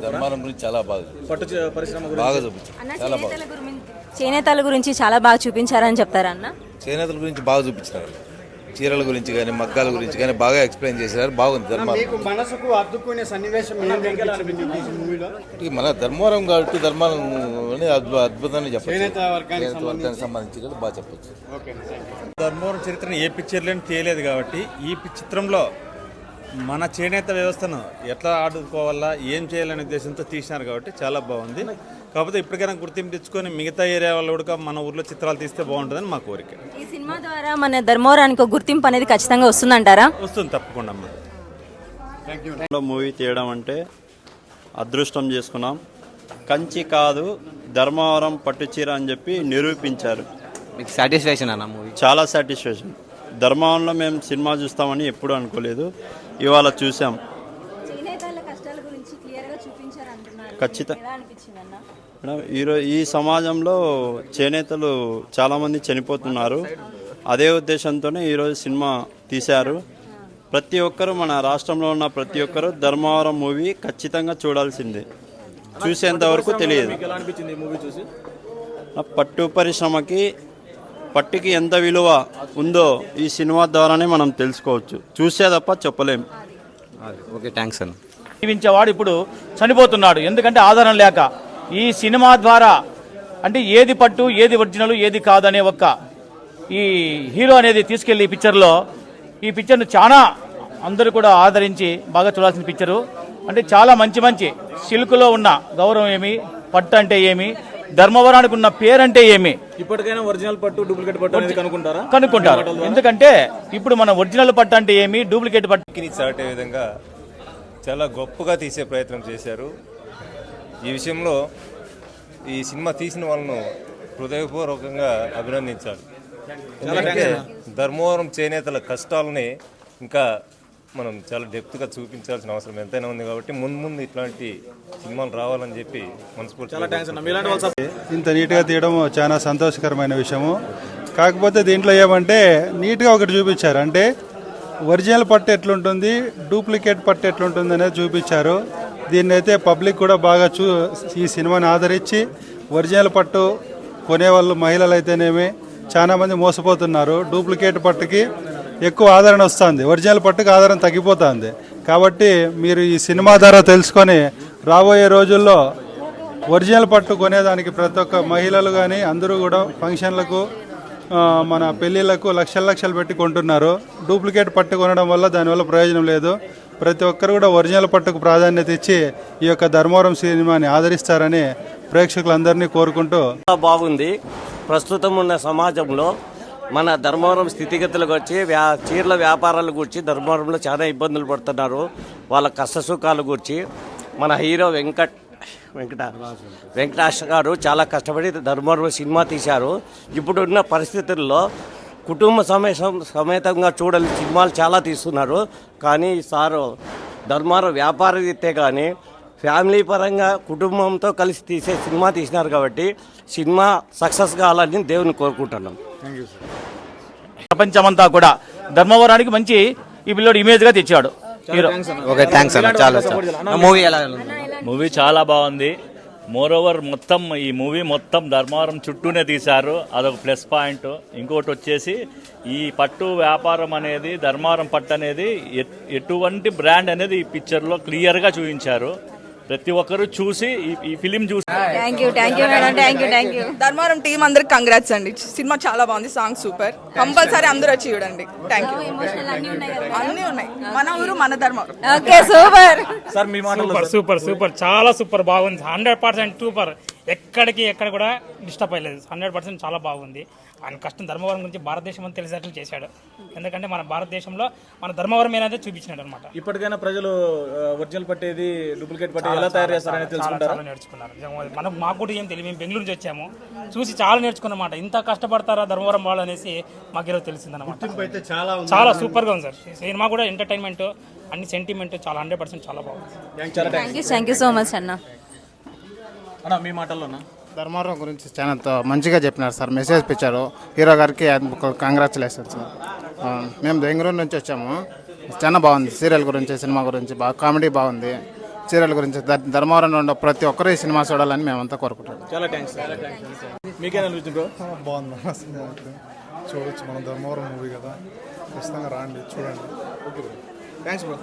ధర్మారం గురించి చాలా బాగా చూపించారు. పట్టు పరిశ్రమ గురించి? బాగా చూపించారు. చాలా బాగా చేనేతల గురించి చాలా బాగా చూపించారని చెప్తారా అన్న? చేనేతల గురించి బాగా చూపించినారు. చీరల గురించి కానీ మగ్గాల గురించి కానీ బాగా ఎక్స్ప్లెయిన్ చేశారు. బాగుంది ధర్మారం. మనసుకు అద్దుకునే సన్నివేశం మన ధర్మవరం కాబట్టి ధర్మారం అద్భుతంగా చెప్పచ్చు. వర్గానికి వర్గానికి సంబంధించి. కూడా బాగా చెప్పచ్చు. ఓకే ధర్మవరం చరిత్రను ఏ పిక్చర్లోనూ తేలేదు కాబట్టి ఈ చిత్రంలో మన చేనేత వ్యవస్థను ఎట్లా ఆడుకోవాలా ఏం చేయాలనే ఉద్దేశంతో తీసినారు కాబట్టి చాలా బాగుంది. కాకపోతే ఇప్పటికైనా గుర్తింపు తెచ్చుకొని మిగతా ఏరియా వాళ్ళు కూడా మన ఊర్లో చిత్రాలు తీస్తే బాగుంటుందని మా కోరిక. ఈ సినిమా ద్వారా మన ధర్మవరానికి ఒక గుర్తింపు అనేది ఖచ్చితంగా వస్తుందంటారా? వస్తుంది తప్పకుండా అమ్మ. మూవీ తీయడం అంటే అదృష్టం చేసుకున్నాం. కంచి కాదు ధర్మవరం పట్టుచీర అని చెప్పి నిరూపించారు. మీకు సాటిస్ఫాక్షన్ అన్న మూవీ చాలా సాటిస్ఫాక్షన్ ధర్మవరంలో మేము సినిమా చూస్తామని ఎప్పుడూ అనుకోలేదు. ఇవాళ చూసాం చేనేతల కష్టాల గురించి క్లియర్గా చూపించారు అంటున్నారు. ఖచ్చిత- ఎలా అనిపించింది అన్న? మేడం ఈరో ఈ సమాజంలో చేనేతలు చాలామంది చనిపోతున్నారు. అదే ఉద్దేశంతోనే ఈరోజు సినిమా తీశారు. ప్రతి ఒక్కరూ మన రాష్ట్రంలో ఉన్న ప్రతి ఒక్కరూ ధర్మవరం మూవీ ఖచ్చితంగా చూడాల్సిందే. చూసేంత వరకు తెలియదు. మీకు ఎలా అనిపించింది ఈ మూవీ చూసి? ఆ పట్టు పరిశ్రమకి పట్టుకి ఎంత విలువ ఉందో ఈ సినిమా ద్వారానే మనం తెలుసుకోవచ్చు. చూసే తప్ప చెప్పలేం. ఓకే థ్యాంక్స్ అన్న. జీవించేవాడు ఇప్పుడు చనిపోతున్నాడు. ఎందుకంటే ఆధారం లేక ఈ సినిమా ద్వారా అంటే ఏది పట్టు ఏది ఒరిజినల్ ఏది కాదు అనే ఒక్క ఈ హీరో అనేది తీసుకెళ్ళి ఈ పిక్చర్లో ఈ పిక్చర్ను చాలా అందరూ కూడా ఆదరించి బాగా చూడాల్సిన పిక్చరు అంటే చాలా మంచి మంచి సిల్క్లో ఉన్న గౌరవం ఏమి పట్టు అంటే ఏమి ధర్మవరానికి ఉన్న పేరంటే ఏమి? ఇప్పటికైనా ఒరిజినల్ పట్టు డూప్లికేట్ పట్టు అనేది కనుక్కుంటారా? కనుక్కుంటారు. ఎందుకంటే ఇప్పుడు మన ఒరిజినల్ పట్టు అంటే ఏమి? డూప్లికేట్ పట్టు. ని చాటే విధంగా చాలా గొప్పగా తీసే ప్రయత్నం చేశారు. ఈ విషయంలో ఈ సినిమా తీసిన వాళ్ళను హృదయపూర్వకంగా అభినందించాలి. ఎందుకంటే ధర్మవరం చేనేతల కష్టాలని ఇంకా మనం చాలా డెప్త్గా చూపించాల్సిన అవసరం ఎంతైనా ఉంది కాబట్టి ముందు ముందు ఇట్లాంటి సినిమాలు రావాలని చెప్పి మనస్ఫూర్తి ఇంత నీట్గా తీయడం చాలా సంతోషకరమైన విషయము. కాకపోతే దీంట్లో ఏమంటే నీట్గా ఒకటి చూపించారు. అంటే ఒరిజినల్ పట్టు ఎట్లుంటుంది డూప్లికేట్ పట్టు ఎట్లుంటుంది అనేది చూపించారు. దీన్ని అయితే పబ్లిక్ కూడా బాగా చూ ఈ సినిమాని ఆదరించి ఒరిజినల్ పట్టు కొనేవాళ్ళు మహిళలు అయితేనేమి చాలా మంది మోసపోతున్నారు. డూప్లికేట్ పట్టుకి ఎక్కువ ఆదరణ వస్తుంది. ఒరిజినల్ పట్టుకు ఆదరణ తగ్గిపోతుంది. కాబట్టి మీరు ఈ సినిమా ద్వారా తెలుసుకొని రాబోయే రోజుల్లో ఒరిజినల్ పట్టు కొనేదానికి ప్రతి ఒక్క మహిళలు కానీ అందరూ కూడా ఫంక్షన్లకు మన పెళ్ళిళ్ళకు లక్షల లక్షలు పెట్టి కొంటున్నారు. డూప్లికేట్ పట్టు కొనడం వల్ల దానివల్ల ప్రయోజనం లేదు. ప్రతి ఒక్కరు కూడా ఒరిజినల్ పట్టుకు ప్రాధాన్యత ఇచ్చి ఈ యొక్క ధర్మవరం సినిమాని ఆదరిస్తారని ప్రేక్షకులందరినీ కోరుకుంటూ చాలా బాగుంది. ప్రస్తుతం ఉన్న సమాజంలో మన ధర్మవరం స్థితిగతులకు వచ్చి వ్యా చీరల వ్యాపారాల గురించి ధర్మవరంలో చాలా ఇబ్బందులు పడుతున్నారు. వాళ్ళ కష్టసుఖాల గురించి మన హీరో వెంకట్ వెంకట వెంకటాష్ గారు చాలా కష్టపడి ధర్మవరం సినిమా తీశారు. ఇప్పుడున్న పరిస్థితుల్లో కుటుంబ సమేతం సమేతంగా చూడాలి సినిమాలు చాలా తీస్తున్నారు. కానీ సారు ధర్మవరం వ్యాపార రీతే కానీ ఫ్యామిలీ పరంగా కుటుంబంతో కలిసి తీసే సినిమా తీసినారు కాబట్టి సినిమా సక్సెస్ కావాలని దేవుని కోరుకుంటున్నాం. ప్రపంచమంతా కూడా ధర్మవరానికి మంచి ఈ పిల్లోడు ఇమేజ్గా తెచ్చాడు. హీరో ఓకే థ్యాంక్స్ అన్న. చాలా మూవీ ఎలా ఉంది? మూవీ చాలా బాగుంది. మోర్ ఓవర్ మొత్తం ఈ మూవీ మొత్తం ధర్మవరం చుట్టూనే తీశారు. అదొక ప్లస్ పాయింట్ ఇంకోటి వచ్చేసి ఈ పట్టు వ్యాపారం అనేది ధర్మవరం పట్టు అనేది ఎట్- ఎటువంటి బ్రాండ్ అనేది ఈ పిక్చర్లో క్లియర్గా చూపించారు. ప్రతి ఒక్కరూ చూసి ఈ- ఈ ఫిలిం చూసి thank you thank you madam thank you thank you Dharmavaram team అందరికి కంగ్రాట్స్ అండి. సినిమా చాలా బాగుంది సాంగ్ సూపర్ కంపల్సరీ అందరూ వచ్చి చూడండి. థ్యాంక్ యూ అన్నీ ఉన్నాయి మన ఊరు మన ధర్మవరం ఓకే సూపర్ సార్ మీ మాటలు సూపర్ సూపర్ సూపర్ చాలా సూపర్ బాగుంది. హండ్రెడ్ పర్సెంట్ సూపర్ ఎక్కడికి ఎక్కడ కూడా డిస్టర్బ్ అయ్యలేదు. హండ్రెడ్ పర్సెంట్ చాలా బాగుంది. ఆయన కష్టం ధర్మవరం గురించి భారతదేశం అని తెలిసేట్లు చేశాడు. ఎందుకంటే మన భారతదేశంలో మన ధర్మవరం ఏదైతే చూపించినాడు అనమాట ఇప్పటికైనా ప్రజలు ఒరిజినల్ పట్టేది డూప్లికేట్ పట్టేది ఎలా తయారు చేస్తారని తెలుసుకుంటారా? చాలా నేర్చుకున్నారు. మనకు మాకు కూడా ఏం తెలియదు. మేము బెంగళూరు నుంచి వచ్చాము. చూసి చాలా నేర్చుకున్నమాట. ఇంత కష్టపడతారా ధర్మవరం వాళ్ళు అనేసి మాకు ఈరోజు తెలిసిందన్నమాట. అయితే చాలా ఉంది. చాలా సూపర్గా ఉంది సార్. సినిమా కూడా ఎంటర్టైన్మెంట్ అన్ని సెంటిమెంట్ చాలా హండ్రెడ్ పర్సెంట్ చాలా బాగుంది. చాలా thank you thank you so much అన్న. అన్న మీ మాటల్లోనా? ధర్మవరం గురించి చాలా త- మంచిగా చెప్పినారు సార్. మెసేజ్ పిచ్చారు హీరో గారికి కంగ్రాచులేషన్ సార్ ఆ, మేము బెంగళూరు నుంచి వచ్చాము. చాలా బాగుంది సీరియల్ గురించి సినిమా గురించి. బాగా కామెడీ బాగుంది. చీరల గురించి ధర్మవరంలో ఉన్న ప్రతి ఒక్కరు ఈ సినిమా చూడాలని మేమంతా కోరుకుంటున్నాం. చాలా థ్యాంక్స్ మీకేనా బాగుంది చూడొచ్చు మన ధర్మవరం మూవీ కదా. ఖచ్చితంగా రాండి చూడండి. థ్యాంక్స్ బ్రో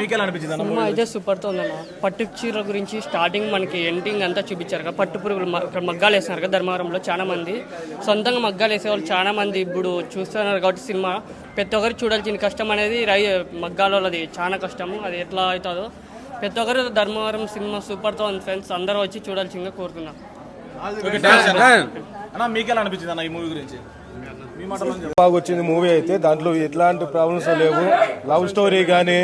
మీకెలా అనిపించింది అన్న సినిమా అయితే సూపర్తో ఉందన్న. పట్టు చీర గురించి స్టార్టింగ్ మనకి ఎండింగ్ అంతా చూపించారు కదా. పట్టు పురుగులు ఇక్కడ మగ్గాలు వేస్తున్నారు కదా ధర్మవరంలో చాలా మంది. సొంతంగా మగ్గాలు వేసే వాళ్ళు చాలా మంది ఇప్పుడు చూస్తున్నారు కాబట్టి సినిమా. ప్రతి ఒక్కరు చూడాల్సిన కష్టం అనేది రై మగ్గాలది. చాలా కష్టము అది ఎట్లా అవుతుందో. ప్రతి ఒక్కరు ధర్మవరం సినిమా సూపర్తో ఉంది ఫ్రెండ్స్ అందరూ వచ్చి చూడాల్సిందిగా కోరుతున్నాం. ఓకే థ్యాంక్స్ అన్న అన్న మీకెలా అనిపించింది అన్న ఈ మూవీ గురించి? బాగా వచ్చింది మూవీ అయితే. దాంట్లో ఎట్లాంటి ప్రాబ్లమ్స్ లేవు. లవ్ స్టోరీ కానీ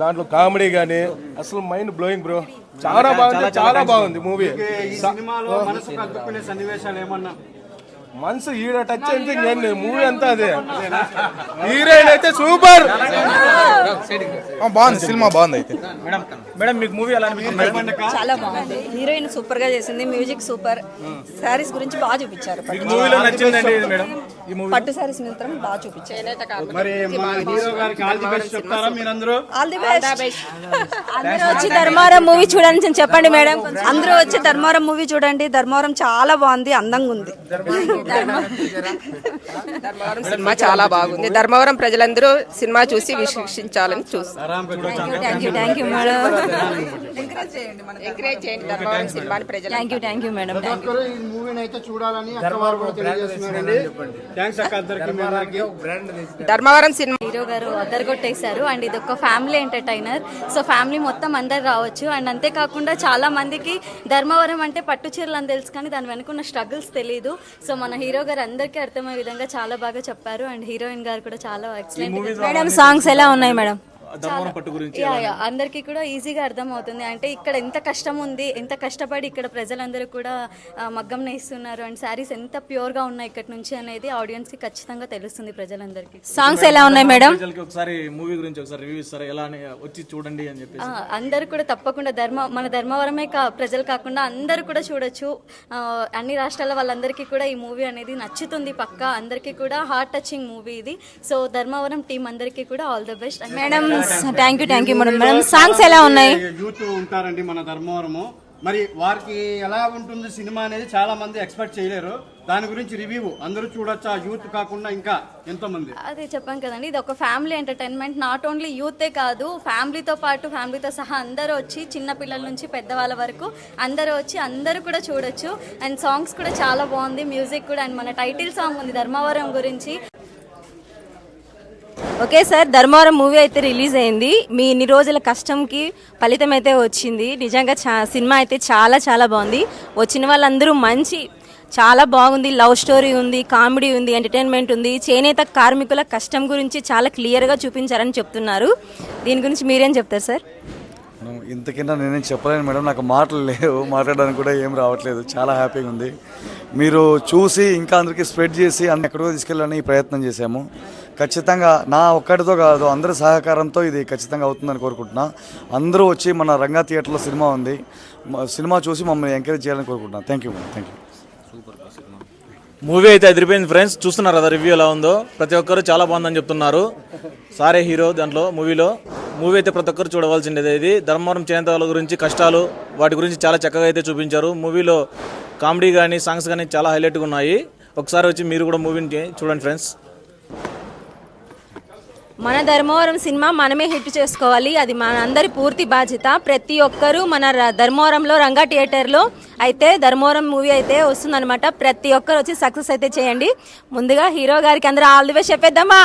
దాంట్లో కామెడీ కానీ అసలు మైండ్ బ్లోయింగ్ బ్రో చాలా బాగుంది చాలా బాగుంది మూవీ మనసు ఈడ టచ్ అయితే నేను మూవీ అంతా అదే. హీరోయిన్ అయితే సూపర్ బాగుంది. సినిమా బాగుంది అయితే. మేడం మీకు మూవీ ఎలా చాలా బాగుంది. హీరోయిన్ సూపర్గా చేసింది. మ్యూజిక్ సూపర్ శారీస్ గురించి బాగా చూపించారు. మూవీలో నచ్చిందండి ఇది మేడం పట్టు శారీస్ మాత్రం బాగా చూపించారు. మరి మన హీరో గారికి ఆల్ ది బెస్ట్ చెప్తారా మీరందరూ? ఆల్ ది బెస్ట్ అందరూ వచ్చి ధర్మవరం మూవీ చూడండి చెప్పండి మేడం. అందరూ వచ్చి ధర్మవరం మూవీ చూడండి. ధర్మవరం చాలా బాగుంది అందంగా ఉంది. ధర్మవరం సినిమా చాలా బాగుంది. ధర్మవరం ప్రజలందరూ సినిమా చూసి వీక్షించాలని చూస్తారు. Thank you thank you madam encourage చేయండి ఎంకరేజ్ చేయండి ధర్మవరం సినిమాని ప్రజలు thank you thank you madam thank you ఈ మూవీని అయితే చూడాలని థ్యాంక్స్ అక్క అందరికి ధర్మవరం సినిమా హీరో గారు అదరగొట్టేశారు అండ్ ఇది ఒక ఫ్యామిలీ ఎంటర్టైనర్ సో ఫ్యామిలీ మొత్తం అందరు రావచ్చు. అండ్ అంతేకాకుండా చాలా మందికి ధర్మవరం అంటే పట్టు చీరలు అని తెలుసు కానీ దాని వెనుకున్న స్ట్రగుల్స్ తెలియదు సో మన హీరో గారు అందరికీ అర్థమయ్యే విధంగా చాలా బాగా చెప్పారు. అండ్ హీరోయిన్ గారు కూడా చాలా ఎక్సలెంట్ మేడం సాంగ్స్ ఎలా ఉన్నాయి మేడం ధర్మవరం పట్టు గురించి యా యా అందరికీ కూడా ఈజీగా అర్థం అవుతుంది అంటే ఇక్కడ ఎంత కష్టం ఉంది ఎంత కష్టపడి ఇక్కడ ప్రజలందరూ కూడా మగ్గం నేస్తున్నారు అండ్ శారీస్ ఎంత ప్యూర్గా ఉన్నాయి ఇక్కడ నుంచి అనేది ఆడియన్స్కి ఖచ్చితంగా తెలుస్తుంది ప్రజలందరికీ. సాంగ్స్ ఎలా ఉన్నాయి మేడం ప్రజలకి ఒకసారి మూవీ గురించి ఒకసారి రివ్యూ ఇస్తారా? ఎలా అని వచ్చి చూడండి అని చెప్పేసి. ఆ, అందరూ కూడా తప్పకుండా ధర్మ మన ధర్మవరమే కా ప్రజలు కాకుండా అందరూ కూడా చూడొచ్చు. అన్ని రాష్ట్రాల వాళ్ళందరికీ కూడా ఈ మూవీ అనేది నచ్చుతుంది పక్క. అందరికీ కూడా హార్ట్ టచింగ్ మూవీ ఇది. సో ధర్మవరం టీం అందరికీ కూడా all the best madam thank you thank you madam madam songs ఎలా ఉన్నాయి? యూత్ ఉంటారండి మన ధర్మవరము. మరి వారికి ఎలా ఉంటుంది సినిమా అనేది చాలా మంది ఎక్స్పెక్ట్ చేయలేరు. దాని గురించి రివ్యూ అందరూ చూడొచ్చా? యూత్ కాకుండా ఇంకా ఎంతో మంది అదే చెప్పాం కదండి ఇది ఒక ఫ్యామిలీ ఎంటర్టైన్మెంట్ నాట్ ఓన్లీ యూతే కాదు ఫ్యామిలీతో పాటు ఫ్యామిలీతో సహా అందరూ వచ్చి చిన్న పిల్లల నుంచి పెద్దవాళ్ళ వరకు అందరూ వచ్చి అందరూ కూడా చూడొచ్చు. అండ్ సాంగ్స్ కూడా చాలా బాగుంది మ్యూజిక్ కూడా. అండ్ మన టైటిల్ సాంగ్ ఉంది ధర్మవరం గురించి. ఓకే సార్ ధర్మవరం మూవీ అయితే రిలీజ్ అయింది. మీ ఇన్ని రోజుల కష్టంకి ఫలితం అయితే వచ్చింది. నిజంగా చా సినిమా అయితే చాలా చాలా బాగుంది. వచ్చిన వాళ్ళందరూ మంచి చాలా బాగుంది. లవ్ స్టోరీ ఉంది కామెడీ ఉంది ఎంటర్టైన్మెంట్ ఉంది. చేనేత కార్మికుల కష్టం గురించి చాలా క్లియర్గా చూపించారని చెప్తున్నారు. దీని గురించి మీరేం చెప్తారు సార్? ఇంతకింద నేనేం చెప్పలేను మేడం. నాకు మాటలు లేవు. మాట్లాడడానికి కూడా ఏం రావట్లేదు. చాలా హ్యాపీగా ఉంది. మీరు చూసి ఇంకా అందరికీ స్ప్రెడ్ చేసి అన్ని ఎక్కడికో తీసుకెళ్ళాలని ప్రయత్నం చేశాము. ఖచ్చితంగా నా ఒక్కడితో కాదు అందరి సహకారంతో ఇది ఖచ్చితంగా అవుతుందని కోరుకుంటున్నా. అందరూ వచ్చి మన రంగా థియేటర్లో సినిమా ఉంది. సినిమా చూసి మమ్మల్ని ఎంకరేజ్ చేయాలని కోరుకుంటున్నాను thank you thank you movie అయితే అదిరిపోయింది ఫ్రెండ్స్ చూస్తున్నారు కదా రివ్యూ ఎలా ఉందో? ప్రతి ఒక్కరు చాలా బాగుందని చెప్తున్నారు. సారే హీరో దాంట్లో మూవీలో మూవీ అయితే ప్రతి ఒక్కరు చూడవలసిండేది ఇది. ధర్మవరం చేనేత వాళ్ళ గురించి కష్టాలు వాటి గురించి చాలా చక్కగా అయితే చూపించారు. మూవీలో కామెడీ కానీ సాంగ్స్ కానీ చాలా హైలైట్గా ఉన్నాయి. ఒకసారి వచ్చి మీరు కూడా మూవీని చూడండి ఫ్రెండ్స్ మన ధర్మవరం సినిమా మనమే హిట్ చేసుకోవాలి. అది మన అందరి పూర్తి బాధ్యత. ప్రతి ఒక్కరూ మన ధర్మవరంలో రంగా థియేటర్లో అయితే ధర్మవరం మూవీ అయితే వస్తుందన్నమాట. ప్రతి ఒక్కరు వచ్చి సక్సెస్ అయితే చేయండి. ముందుగా హీరో గారికి అందరూ ఆల్ ది బెస్ట్ చెప్పేద్దామా!